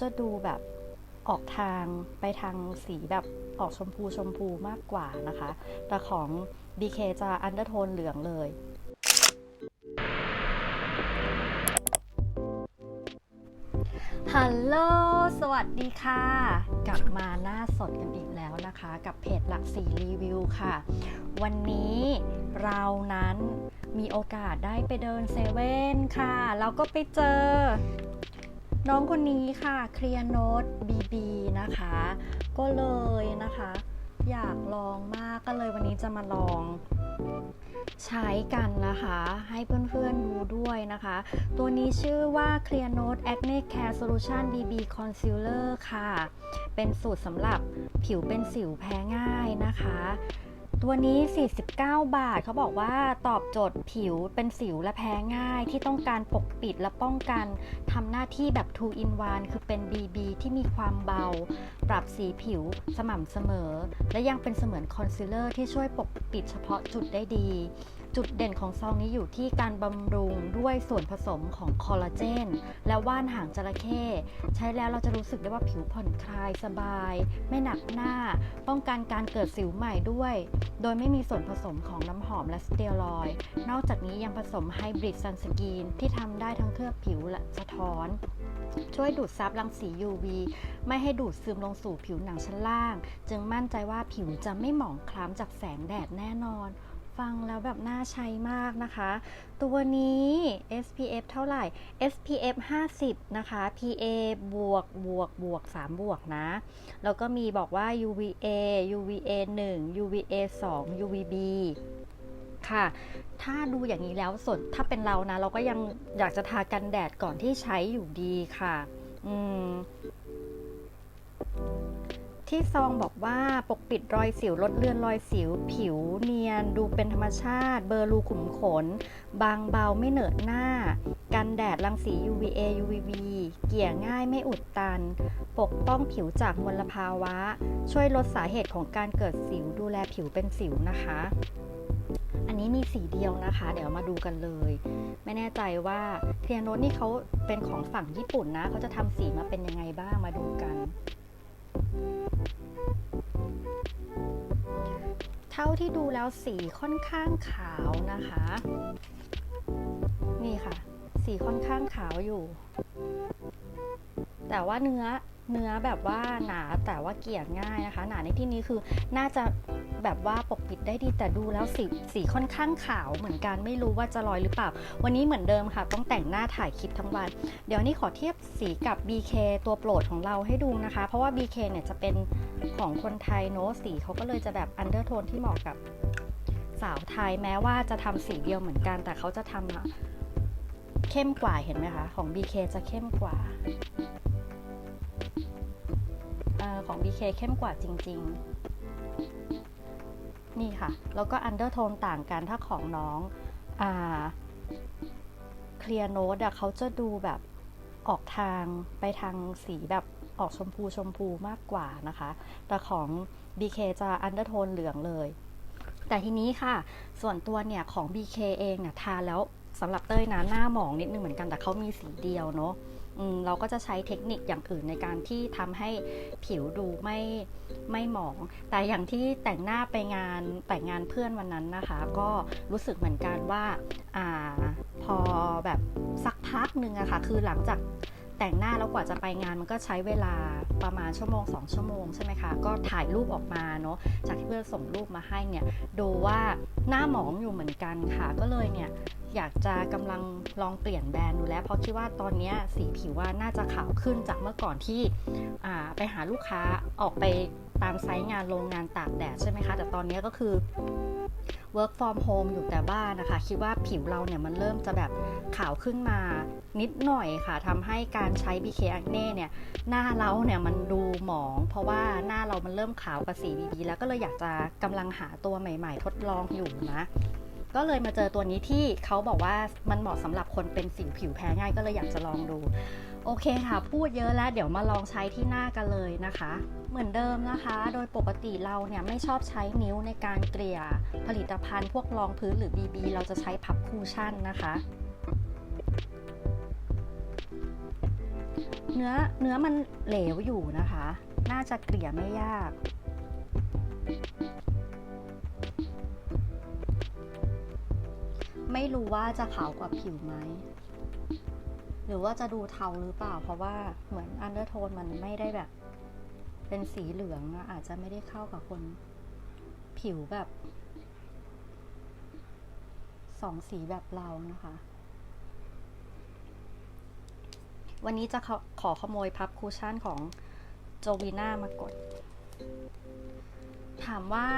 จะดูแบบออกทางไปทางสีแบบออกชมพูชมพูมากกว่านะคะ แต่ของ BK จะอันเดอร์โทนเหลืองเลยฮัลโหล สวัสดีค่ะ กลับมาหน้าสดกันอีกแล้วนะคะ กับเพจหลักสีรีวิวค่ะ วันนี้เรานั้นมีโอกาสได้ไปเดินเซเว่นค่ะ แล้วก็ไปเจอ น้องคนนี้ค่ะเคลียร์โน้ตบีบีนะคะ ก็เลยนะคะ อยากลองมากก็เลยวันนี้จะมาลองใช้กันนะคะ ให้เพื่อนๆดูด้วยนะคะ ตัวนี้ชื่อว่า Clear Note Acne Care Solution BB Concealer ค่ะ เป็นสูตรสำหรับผิวเป็นสิวแพ้ง่ายนะคะ ตัวนี้ 49 บาทเขาบอกว่าตอบโจทย์ผิวเป็นสิวและแพ้ง่าย ที่ต้องการปกปิดและป้องกันทำหน้าที่แบบ 2 in 1 คือเป็น BB ที่มีความเบา ปรับสีผิวสม่ำเสมอ และยังเป็นเสมือนคอนซีลเลอร์ที่ช่วยปกปิดเฉพาะจุดได้ดี จุดเด่นของซองนี้อยู่ที่การบำรุงด้วยส่วนผสมของคอลลาเจน และว่านหางจระเข้ใช้แล้วเราจะรู้สึกได้ว่าผิวผ่อนคลายสบาย ไม่หนักหน้า ป้องกันการเกิดสิวใหม่ด้วย โดยไม่มีส่วนผสมของน้ำหอมและสเตียรอยด์นอกจากนี้ยังผสมไฮบริดซันสกีนที่ทำได้ทั้งเคลือบผิวและสะท้อน ช่วยดูดซับรังสี UV ไม่ให้ดูดซึมลงสู่ผิวหนังชั้นล่าง จึงมั่นใจว่าผิวจะไม่หมองคล้ำจากแสงแดดแน่นอน ฟังแล้วแบบน่าใช้มากนะคะ ตัวนี้ SPF เท่าไหร่ SPF 50 นะคะ PA บวกบวกบวก3บวกนะ แล้วก็มีบอกว่า UVA UVA 1 UVA 2 UVB ค่ะ ถ้าดูอย่างนี้แล้วส่วนถ้าเป็นเรานะ เราก็ยังอยากจะทากันแดดก่อนที่ใช้อยู่ดีค่ะ อืม ที่ซองบอกว่าปกปิดรอยสิวลดเลือนรอยสิว ผิวเนียนดูเป็นธรรมชาติ เบลอรูขุมขน บางเบาไม่เหนอะหน้า กันแดดรังสี UVA UVB เกี่ยง่ายไม่อุดตัน ปกป้องผิวจากมลภาวะ ช่วยลดสาเหตุของการเกิดสิวดูแลผิวเป็นสิวนะคะ อันนี้มีสีเดียวนะคะ เดี๋ยวมาดูกันเลย ไม่แน่ใจว่าเทียโนตนี่เขาเป็นของฝั่งญี่ปุ่นนะเขาจะทำสีมาเป็นยังไงบ้างมาดูกัน เท่าที่ดูแล้วสีค่อนข้างขาวนะคะ นี่ค่ะ สีค่อนข้างขาวอยู่ แต่ว่าเนื้อ เนื้อแบบว่าหนาแต่ว่าเกลี่ยง่ายนะคะ หนาในที่นี้คือน่าจะแบบว่าปกปิดได้ดีแต่ดูแล้วสีสีค่อนข้างขาวเหมือนกันไม่รู้ว่าจะลอยหรือเปล่า วันนี้เหมือนเดิมค่ะ ต้องแต่งหน้าถ่ายคลิปทั้งวัน เดี๋ยวนี้ขอเทียบสีกับ BK ตัวโปรดของเราให้ดูนะคะ เพราะว่า BK เนี่ยจะเป็นของคนไทยเนอะสีเขาก็เลยจะแบบอันเดอร์โทนที่เหมาะกับสาวไทยแม้ว่าจะทำสีเดียวเหมือนกัน แต่เขาจะทำอะเข้มกว่าเห็นไหมคะ ของ BK จะเข้มกว่า อของ BK เข้มกว่าจริง ๆ นี่ค่ะ แล้วก็อันเดอร์โทนต่างกันถ้าของน้องอ่าเคลียร์โนตอะเขาจะดูแบบออกทางไปทางสีแบบออกชมพูชมพูมากกว่านะคะ แต่ของ BK จะอันเดอร์โทนเหลืองเลย แต่ทีนี้ค่ะ ส่วนตัวเนี่ยของ BK เองเนี่ยทาแล้วสำหรับเต้ยนะหน้าหมองนิดนึงเหมือนกันแต่เขามีสีเดียวเนาะ เราก็จะใช้เทคนิคอย่างอื่นในการที่ทำให้ผิวดูไม่ไม่หมอง แต่อย่างที่แต่งหน้าไปงานแต่งงานเพื่อนวันนั้นนะคะ ก็รู้สึกเหมือนกันว่าอ่าพอแบบสักพักหนึ่งอะค่ะคือหลังจากแต่งหน้าแล้วกว่าจะไปงานมันก็ใช้เวลาประมาณชั่วโมง 2 ชั่วโมงใช่ไหมคะ ก็ถ่ายรูปออกมาเนาะจากที่เพื่อนส่งรูปมาให้เนี่ยดูว่าหน้าหมองอยู่เหมือนกันค่ะ ก็เลยเนี่ย อยากจะกำลังลองเปลี่ยนแบรนด์ดูแล้ว เพราะคิดว่าตอนนี้สีผิวว่าน่าจะขาวขึ้นจากเมื่อก่อนที่ไปหาลูกค้าออกไปตามไซต์งานโรงงานตากแดดใช่ไหมคะ แต่ตอนนี้ก็คือ work from home อยู่แต่บ้านนะคะ คิดว่าผิวเราเนี่ยมันเริ่มจะแบบขาวขึ้นมานิดหน่อยค่ะทำให้การใช้ BK Acne เนี่ยหน้าเราเนี่ยมันดูหมอง เพราะว่าหน้าเรามันเริ่มขาวกับสี BB แล้วก็เลยอยากจะกำลังหาตัวใหม่ ๆ ทดลองอยู่นะ ก็เลยมาเจอตัวนี้ที่เขาบอกว่ามันเหมาะสำหรับคนเป็นสิวผิวแพ้ง่ายก็เลยอยากจะลองดู โอเคค่ะ พูดเยอะแล้วเดี๋ยวมาลองใช้ที่หน้ากันเลยนะคะ เหมือนเดิมนะคะ โดยปกติเราเนี่ยไม่ชอบใช้นิ้วในการเกลี่ยผลิตภัณฑ์พวกรองพื้นหรือ BB เราจะใช้พับคูชั่นนะคะเนื้อเนื้อมันเหลวอยู่นะคะ น่าจะเกลี่ยไม่ยาก ไม่รู้ว่าจะขาวกว่าผิวไหม หรือว่าจะดูเทาหรือเปล่า เพราะว่าเหมือนอันเดอร์โทนมันไม่ได้แบบ เป็นสีเหลืองอาจจะไม่ได้เข้ากับคน ผิวแบบสองสีแบบเรานะคะ วันนี้จะขอขอขโมยพับคูชั่นของโจวีน่ามากด ถามว่า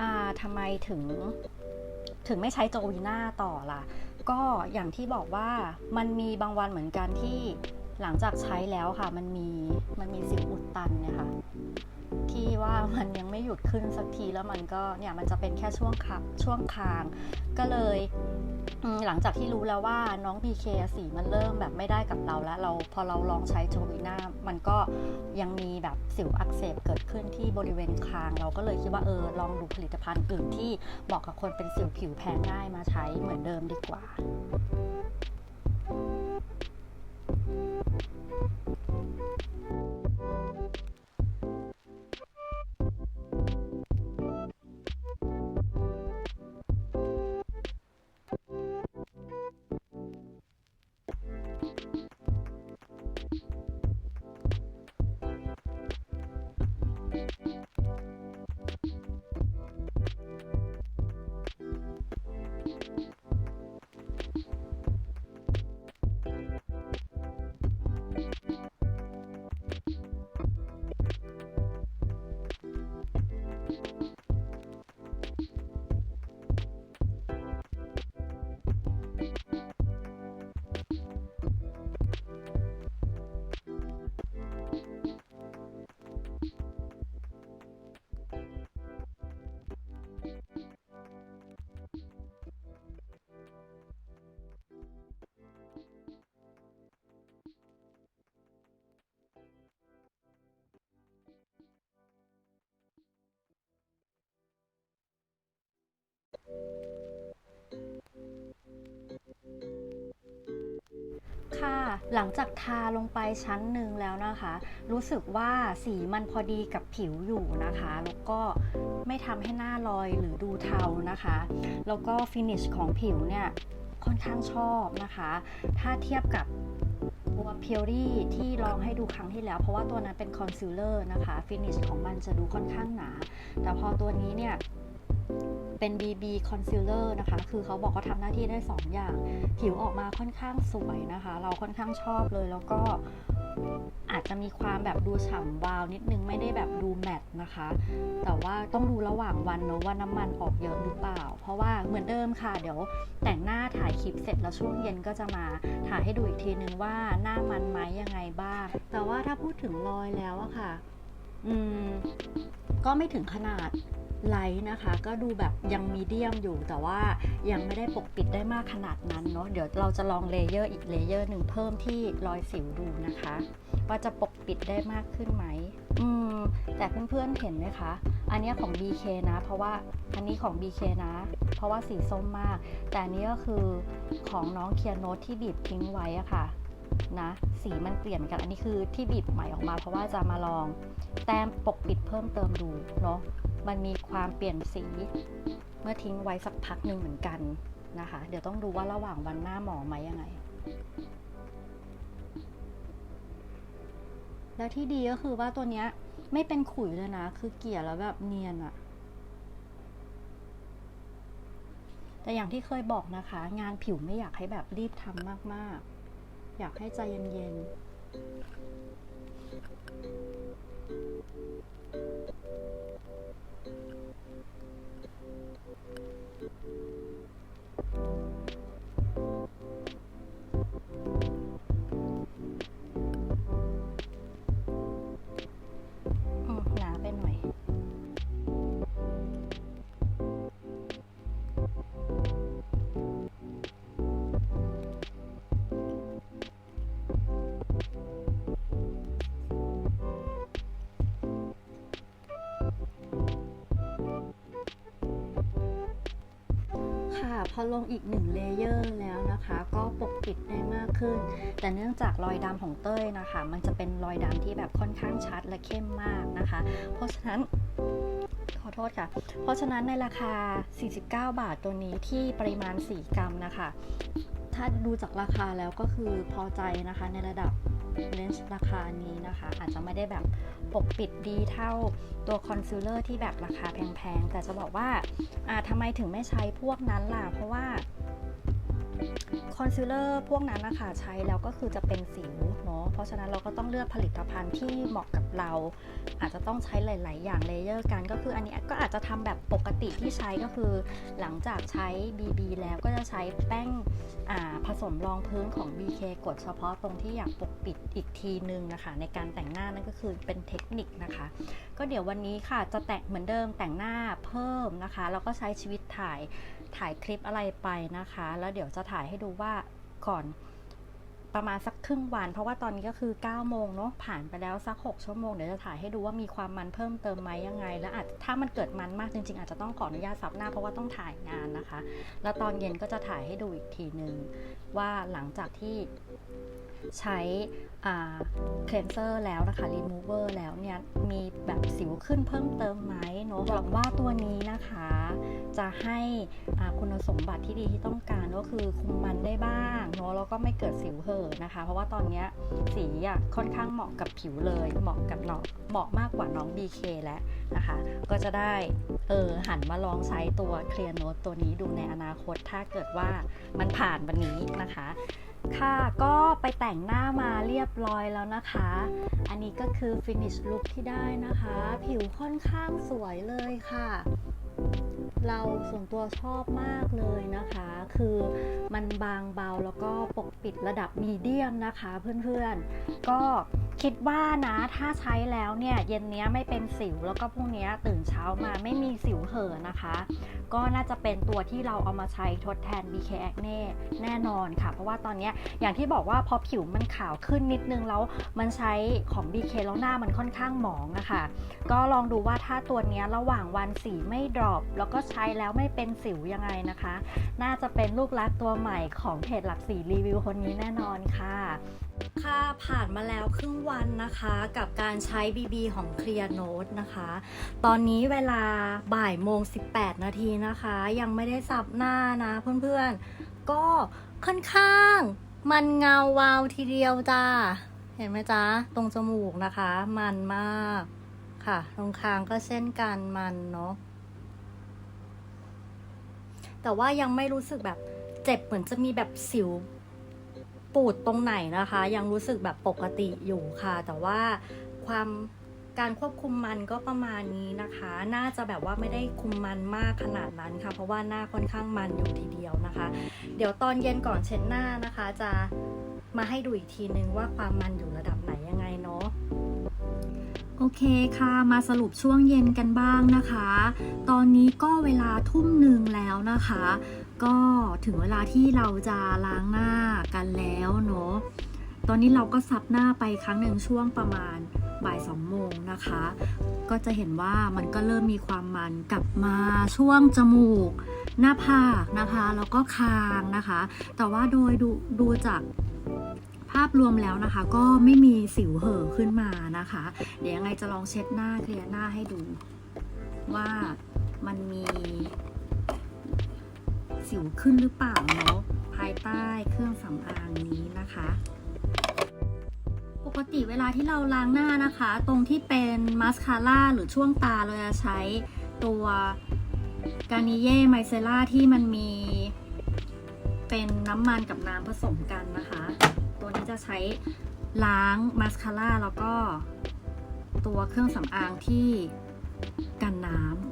อ่าทำไมถึง ถึงไม่ใช้โจวีน่าต่อล่ะ ก็อย่างที่บอกว่ามันมีบางวันเหมือนกันที่ หลังจากใช้แล้วค่ะ มันมีมันมีสิวอุดตันเนี่ยค่ะที่ว่ามันยังไม่หยุดขึ้นสักทีแล้วมันก็เนี่ยมันจะเป็นแค่ช่วงคับช่วงคาง ก็เลยหลังจากที่รู้แล้วว่าน้อง BK สีมันเริ่มแบบไม่ได้กับเราแล้ว เราพอเราลองใช้โจวีน่ามันก็ยังมีแบบสิวอักเสบเกิดขึ้นที่บริเวณคาง เราก็เลยคิดว่าเออลองดูผลิตภัณฑ์อื่นที่เหมาะกับคนเป็นสิวผิวแพ้ง่ายมาใช้เหมือนเดิมดีกว่า Thank you. หลังจากทาลงไปชั้นหนึ่งแล้วนะคะ รู้สึกว่าสีมันพอดีกับผิวอยู่นะคะ แล้วก็ไม่ทำให้หน้าลอยหรือดูเทานะคะ แล้วก็ฟินิชของผิวเนี่ยค่อนข้างชอบนะคะ ถ้าเทียบกับตัวเพียรี่ที่ลองให้ดูครั้งที่แล้ว เพราะว่าตัวนั้นเป็นคอนซีลเลอร์นะคะฟินิชของมันจะดูค่อนข้างหนา แต่พอตัวนี้เนี่ย เป็น BB Concealer นะคะ คือเขาบอกเขาทำหน้าที่ได้ 2 อย่าง ผิวออกมาค่อนข้างสวยนะคะ เราค่อนข้างชอบเลย แล้วก็อาจจะมีความแบบดูฉ่ำวาวนิดนึง ไม่ได้แบบดูแมตต์นะคะ แต่ว่าต้องดูระหว่างวันเนอะว่าน้ำมันออกเยอะหรือเปล่า เพราะว่าเหมือนเดิมค่ะ เดี๋ยวแต่งหน้าถ่ายคลิปเสร็จแล้วช่วงเย็นก็จะมาถ่ายให้ดูอีกทีนึงว่าหน้ามันไหมยังไงบ้าง แต่ว่าถ้าพูดถึงรอยแล้วอะค่ะ อืม ก็ไม่ถึงขนาด ไลท์นะคะ ก็ดูแบบยังมีเดียมอยู่แต่ว่ายังไม่ได้ปกปิดได้มากขนาดนั้นเนาะเดี๋ยวเราจะลองเลเยอร์อีกเลเยอร์หนึ่งเพิ่มที่รอยสิวดูนะคะ ว่าจะปกปิดได้มากขึ้นไหมอืมแต่เพื่อนๆเห็นไหมคะ อันนี้ของ BK นะ เพราะว่าอันนี้ของ BK นะ เพราะว่าสีส้มมาก แต่อันนี้ก็คือของน้องเคียร์โนตที่บีบทิ้งไว้อะค่ะนะสีมันเปลี่ยนกันอันนี้คือที่บีบใหม่ออกมา เพราะว่าจะมาลองแต้มปกปิดเพิ่มเติมดูเนาะ มันมีความเปลี่ยนสี เมื่อทิ้งไว้สักพักหนึ่งเหมือนกันนะคะ เดี๋ยวต้องดูว่าระหว่างวันหน้าหมอไหมยังไง แล้วที่ดีก็คือว่าตัวเนี้ยไม่เป็นขุยเลยนะ คือเกลี่ยแล้วแบบเนียนอะแต่อย่างที่เคยบอกนะคะ งานผิวไม่อยากให้แบบรีบทำมาก ๆ อยากให้ใจเย็น ๆ ค่ะ พอลงอีกหนึ่งเลเยอร์แล้วนะคะ ก็ปกปิดได้มากขึ้น แต่เนื่องจากรอยดำของเต้ยนะคะ มันจะเป็นรอยดำที่แบบค่อนข้างชัดและเข้มมากนะคะ เพราะฉะนั้นขอโทษค่ะ เพราะฉะนั้นในราคา 49 บาทตัวนี้ที่ปริมาณ 4 กรัมนะคะ ถ้าดูจากราคาแล้วก็คือพอใจนะคะในระดับเลนส์ราคานี้นะคะ อาจจะไม่ได้แบบ ปกปิดดีเท่าตัวคอนซีลเลอร์ที่แบบราคาแพงๆ แต่จะบอกว่าอ่าทำไมถึงไม่ใช้พวกนั้นล่ะ เพราะว่า คอนซีลเลอร์พวกนั้นนะคะใช้แล้วก็คือจะเป็นสิวเนาะเพราะฉะนั้นเราก็ต้องเลือกผลิตภัณฑ์ที่เหมาะกับเรา อาจจะต้องใช้หลาย ๆ อย่างเลเยอร์กัน ก็คืออันนี้ก็อาจจะทำแบบปกติที่ใช้ก็คือ หลังจากใช้ BB แล้วก็จะใช้แป้งอ่าผสมรองพื้นของ BK กดเฉพาะตรงที่อยากปกปิดอีกทีนึงนะคะ ในการแต่งหน้านั่นก็คือเป็นเทคนิคนะคะ ก็เดี๋ยววันนี้ค่ะจะแต่งเหมือนเดิมแต่งหน้าเพิ่มนะคะแล้วก็ใช้ชีวิตถ่าย ถ่ายคลิปอะไรไปนะคะ แล้วเดี๋ยวจะถ่ายให้ดูว่าก่อนประมาณสักครึ่งวัน เพราะว่าตอนนี้ก็คือ9โมงเนาะผ่านไปแล้วสัก 6 ชั่วโมงเดี๋ยวจะถ่ายให้ดูว่ามีความมันเพิ่มเติมไหมยังไง แล้วอาจถ้ามันเกิดมันมากจริง ๆ อาจจะต้องขออนุญาตซับหน้าเพราะว่าต้องถ่ายงานนะคะ แล้วตอนเย็นก็จะถ่ายให้ดูอีกทีนึงว่าหลังจากที่ ใช้เคลนเซอร์แล้วนะคะรีมูเวอร์แล้วเนี่ยมีแบบสิวขึ้นเพิ่มเติมไหมเนาะหวังว่าตัวนี้นะคะ จะให้คุณสมบัติที่ดีที่ต้องการก็คือคุมมันได้บ้างเนาะแล้วก็ไม่เกิดสิวเห่อะนะคะ เพราะว่าตอนนี้สีอะค่อนข้างเหมาะกับผิวเลย เหมาะกับน้องเหมาะมากกว่าน้อง BK แล้วนะคะ ก็จะได้เออหันมาลองใช้ตัว Clear Note ตัวนี้ดูในอนาคตถ้าเกิดว่ามันผ่านวันนี้นะคะ ค่ะก็ไปแต่งหน้ามาเรียบร้อยแล้วนะคะ อันนี้ก็คือฟินิชลุคที่ได้นะคะ ผิวค่อนข้างสวยเลยค่ะ เราส่วนตัวชอบมากเลยนะคะ คือมันบางเบาแล้วก็ปกปิดระดับมีเดียมนะคะเพื่อนๆ ก็คิดว่านะถ้าใช้แล้วเนี่ยเย็นนี้ไม่เป็นสิวแล้วก็พรุ่งนี้ตื่นเช้ามาไม่มีสิวเห่อะนะคะ ก็น่าจะเป็นตัวที่เราเอามาใช้ทดแทน BK Acne แน่นอนค่ะ เพราะว่าตอนนี้อย่างที่บอกว่าพอผิวมันขาวขึ้นนิดนึงแล้วมันใช้ของ BK แล้วหน้ามันค่อนข้างหมองอะค่ะก็ลองดูว่าถ้าตัวนี้ระหว่างวันสีไม่ดรอปแล้วก็ใช้แล้วไม่เป็นสิวยังไงนะคะ น่าจะเป็นลูกรักตัวใหม่ของเพจหลักสีรีวิวคนนี้แน่นอนค่ะ ค่ะผ่านมาแล้วครึ่งวันนะคะ กับการใช้ BB ของ Clear Note นะคะ ตอนนี้เวลาบ่ายโมง 18 นาทีนะคะ ยังไม่ได้สับหน้านะเพื่อนๆ ก็ค่อนข้างมันเงาวาวทีเดียวจ้า เห็นไหมจ๊ะ ตรงจมูกนะคะ มันมากค่ะ ตรงคางก็เช่นกันมันเนาะ แต่ว่ายังไม่รู้สึกแบบเจ็บเหมือนจะมีแบบสิวปูดตรงไหนนะคะ ยังรู้สึกแบบปกติอยู่ค่ะ แต่ว่าความการควบคุมมันก็ประมาณนี้นะคะ น่าจะแบบว่าไม่ได้คุมมันมากขนาดนั้นค่ะ เพราะว่าหน้าค่อนข้างมันอยู่ทีเดียวนะคะ เดี๋ยวตอนเย็นก่อนเช็ดหน้านะคะ จะมาให้ดูอีกทีนึงว่าความมันอยู่ระดับไหน โอเคค่ะมาสรุปช่วงเย็นกันบ้างนะคะ ตอนนี้ก็เวลาทุ่มหนึ่งแล้วนะคะ ก็ถึงเวลาที่เราจะล้างหน้ากันแล้วเนาะตอนนี้เราก็ซับหน้าไปครั้งหนึ่งช่วงประมาณบ่ายสองโมงนะคะ ก็จะเห็นว่ามันก็เริ่มมีความมันกลับมาช่วงจมูก หน้าผากนะคะ แล้วก็คางนะคะ แต่ว่าโดยดูดูจาก ภาพรวมแล้วนะคะ ก็ไม่มีสิวเห่อขึ้นมานะคะ เดี๋ยวยังไงจะลองเช็ดหน้าเคลียร์หน้าให้ดู ว่ามันมีสิวขึ้นหรือเปล่าเนาะภายใต้เครื่องสำอางนี้นะคะปกติเวลาที่เราล้างหน้านะคะ ตรงที่เป็นมาสคาร่าหรือช่วงตาเราจะใช้ตัวกานิเย่ไมเซล่าที่มันมีเป็นน้ำมันกับน้ำผสมกันนะคะ วนี้จะใช้ล้างมาสคาร่าแล้วก็ตัวเครื่องสำอางที่กันน้ำ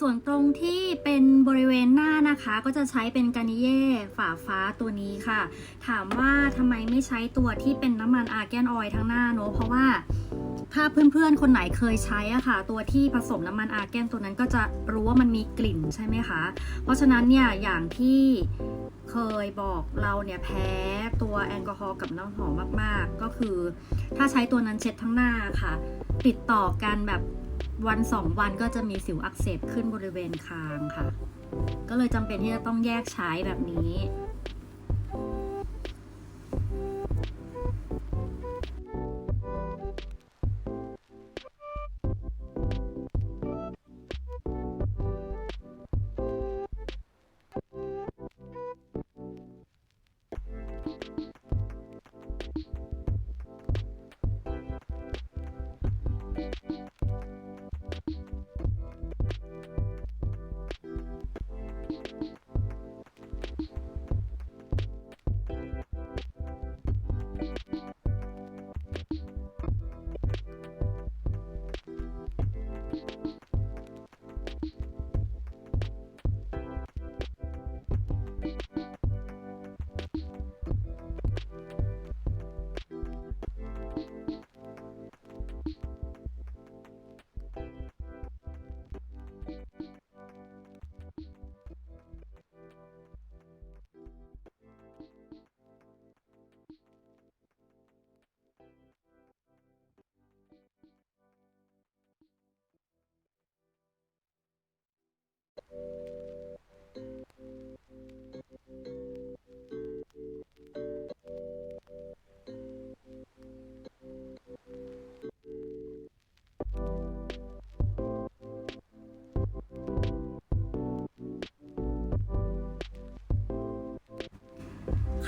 ส่วนตรงที่เป็นบริเวณหน้านะคะ ก็จะใช้เป็นกานิเย่ฝาฟ้าตัวนี้ค่ะ ถามว่าทำไมไม่ใช้ตัวที่เป็นน้ำมันอาร์แกนออยล์ทั้งหน้าเนอะเพราะว่าถ้าเพื่อนๆ คนไหนเคยใช้อะค่ะ ตัวที่ผสมน้ำมันอาร์แกนตัวนั้นก็จะรู้ว่ามันมีกลิ่นใช่ไหมคะ เพราะฉะนั้นเนี่ยอย่างที่เคยบอกเราเนี่ยแพ้ตัวแอลกอฮอล์กับน้ำหอมมากๆ ก็คือ ถ้าใช้ตัวนั้นเช็ดทั้งหน้าค่ะ ติดต่อกันแบบ วันสองวันก็จะมีสิวอักเสบขึ้นบริเวณคางค่ะ ก็เลยจำเป็นที่จะต้องแยกใช้แบบนี้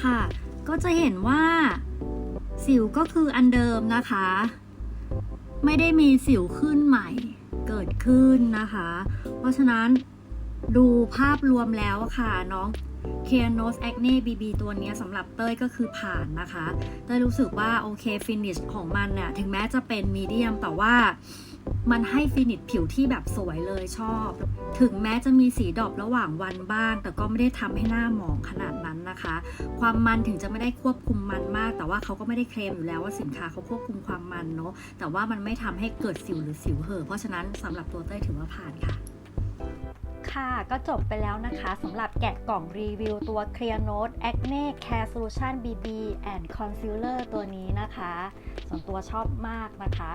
ค่ะ ก็จะเห็นว่าสิวก็คืออันเดิมนะคะ ไม่ได้มีสิวขึ้นใหม่เกิดขึ้นนะคะ เพราะฉะนั้นดูภาพรวมแล้วค่ะ น้อง k e a n o s Acne BB ตัวนี้สำหรับเต้ยก็คือผ่านนะคะ เต้ยรู้สึกว่าโอเคฟินิชของมันเนี่ยถึงแม้จะเป็นมีเดียมแต่ว่า มันให้ฟินิชผิวที่แบบสวยเลยชอบ ถึงแม้จะมีสีดอบระหว่างวันบ้าง แต่ก็ไม่ได้ทำให้หน้าหมองขนาดนั้นนะคะ ความมันถึงจะไม่ได้ควบคุมมันมาก แต่ว่าเขาก็ไม่ได้เคลมอยู่แล้วว่าสินค้าเขาควบคุมความมันเนาะแต่ว่ามันไม่ทำให้เกิดสิวหรือสิวเห่อเพราะฉะนั้นสำหรับตัวเต้ยถือว่าผ่านค่ะ ค่ะก็จบไปแล้วนะคะสำหรับแกะกล่องรีวิวตัว Clear Note Acne Care Solution BB and Concealer ตัวนี้นะคะ ส่วนตัวชอบมากนะคะ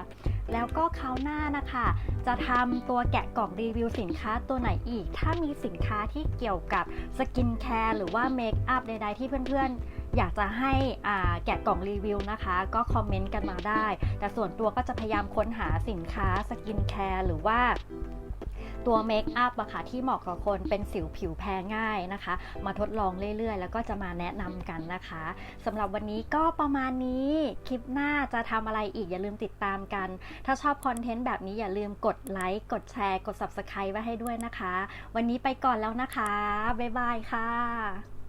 แล้วก็คราวหน้านะคะ จะทำตัวแกะกล่องรีวิวสินค้าตัวไหนอีก ถ้ามีสินค้าที่เกี่ยวกับสกินแคร์หรือว่าเมคอัพใดๆที่เพื่อนๆ อยากจะให้แกะกล่องรีวิวนะคะ ก็คอมเมนต์กันมาได้ แต่ส่วนตัวก็จะพยายามค้นหาสินค้าสกินแคร์หรือว่า ตัวเมคอัพอะค่ะที่เหมาะกับคนเป็นสิวผิวแพ้ง่ายนะคะ มาทดลองเรื่อยๆ แล้วก็จะมาแนะนำกันนะคะสำหรับวันนี้ก็ประมาณนี้คลิปหน้าจะทำอะไรอีกอย่าลืมติดตามกัน ถ้าชอบคอนเทนต์แบบนี้อย่าลืมกดไลค์กดแชร์ กด Subscribe ไว้ให้ด้วยนะคะ วันนี้ไปก่อนแล้วนะคะ บ๊ายบายค่ะ